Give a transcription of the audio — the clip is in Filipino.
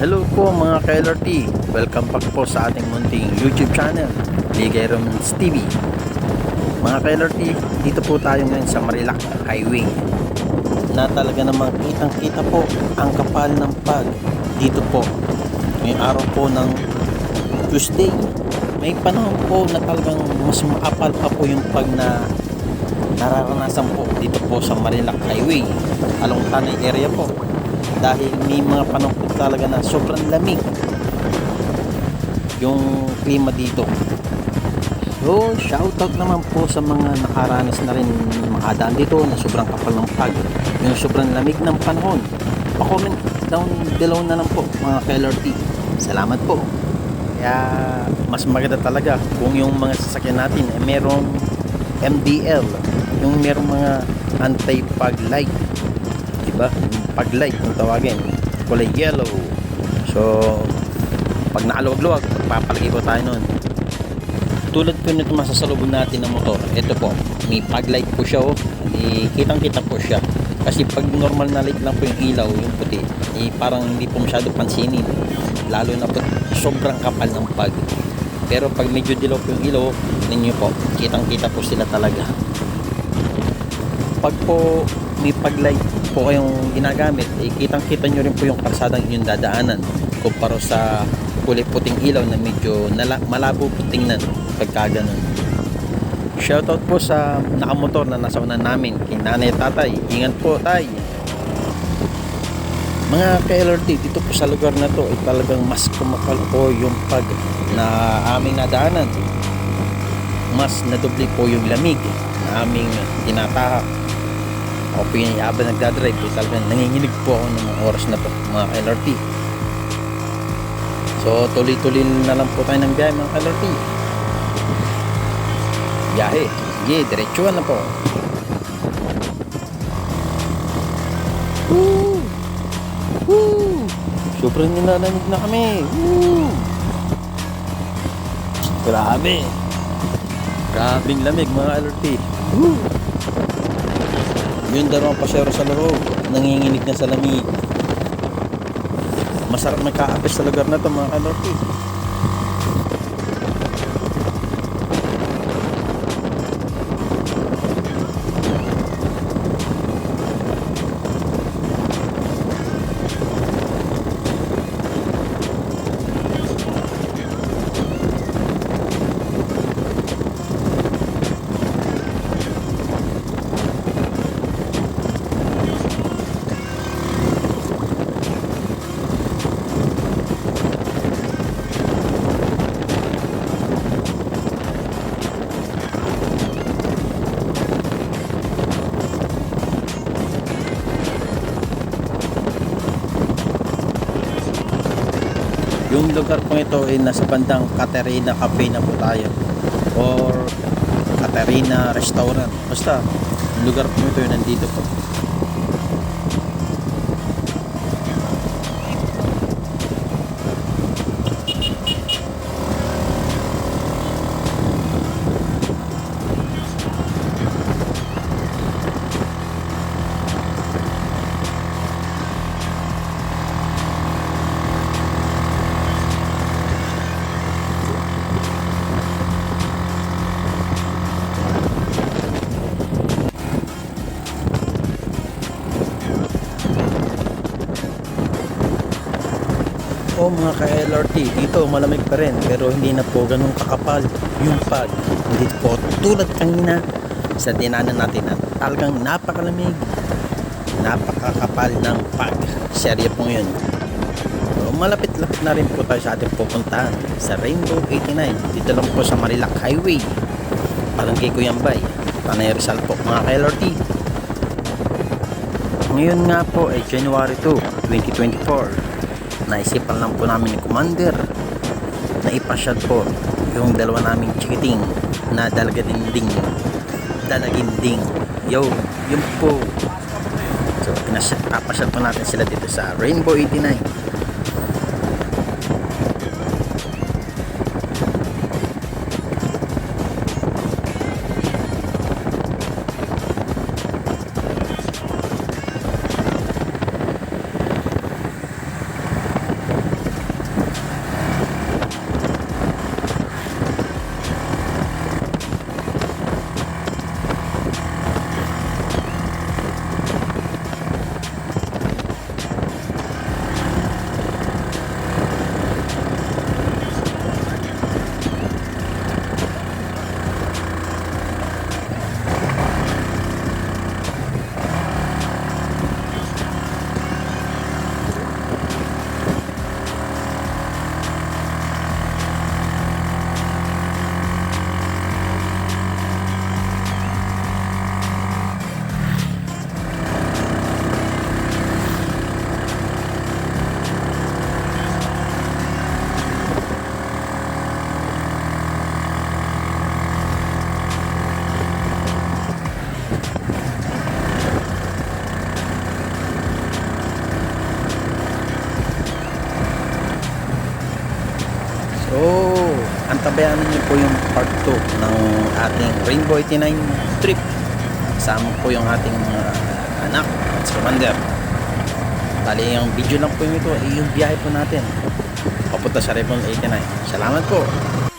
Hello po mga ka-LRT. Welcome back po sa ating munting YouTube channel, Ligay Romans TV. Mga ka-LRT, dito po tayo ngayon sa Marilac Highway. Na talaga namang kitang kita po ang kapal ng pag dito po. Ngayong araw po ng Tuesday. May panahon po na talagang mas maapal pa po yung pag na nararanasan po dito po sa Marilac Highway. Along Tanay area po dahil may mga panahon talaga na sobrang lamig yung klima dito. So shoutout naman po sa mga nakaranas na rin makadaan dito na sobrang kapal ng pag yung sobrang lamig ng panahon. Pa-comment down below na lang po mga KLRT salamat po. Kaya mas maganda talaga kung yung mga sasakyan natin ay merong MDL yung merong mga anti-pag light. Diba? Pag-light kung tawagin. Kulay yellow. So, pag nakaluwag-luwag, magpapalagay po tayo nun. Tulad po nito masasalubong natin ng motor. Ito po, may pag-light po siya oh. Eh, kitang-kita po siya. Kasi pag normal na light lang po yung ilaw, yung puti, eh, parang hindi po masyado pansinin. Lalo na po, sobrang kapal ng pag. Pero pag medyo dilaw po yung ilaw, ninyo po, kitang-kita po sila talaga. Pag po may pag-light po kayong ginagamit, eh, kitang-kita nyo rin po yung kalsadang inyong dadaanan kumpara sa kulay puting ilaw na medyo nala, malabo po tingnan pagka ganun. Shoutout po sa nakamotor na nasa unan namin, kay nanay at tatay. Ingat po, tay. Mga ka-LRT, dito po sa lugar na to, ay talagang mas kumakal po yung pag na aming nadaanan. Mas nadoble po yung lamig na aming tinatahak yung habang nagdadrive eh, talagang nanginginig po ako ng oras na to mga LRT so tuloy-tuloy na lang po tayo ng biyahe mga LRT biyahe sige diretsuhan na po Woo! Woo! sobrang nilalamig na kami Woo! grabe grabing lamig mga LRT Woo! Yung dalawang pasyero sa loob. Nanginginig na sa lamig. Masarap may kaapis sa lugar na to mga kalorti yung lugar po ito ay nasa bandang Katerina Cafe na po tayo. Or Katerina Restaurant. Basta lugar po ito yung nandito po o mga ka-LRT dito malamig pa rin pero hindi na po ganun kakapal yung pag. Hindi po tulad kanina sa dinanan natin na talagang napakalamig napakakapal ng pag. Serye po yun so, malapit lang na rin po tayo sa ating pupuntahan sa Rainbow 89 dito lang po sa Marilac Highway Barangay Cuyambay Tanay Rizal po mga ka-LRT ngayon nga po ay January 2 2024 naisipan lang po namin ni Commander na ipasyad po yung dalawa naming chikiting na dalagadinding dalaginding yo yun po. So pinapasyad po natin sila dito sa Rainbow 89 antabayan niyo po yung part 2 ng ating Rainbow 89 trip. Kasama po yung ating mga anak at si Commander. Bali, yung video lang po yung ito, ay yung biyahe po natin. Papunta sa Rainbow 89. Salamat po.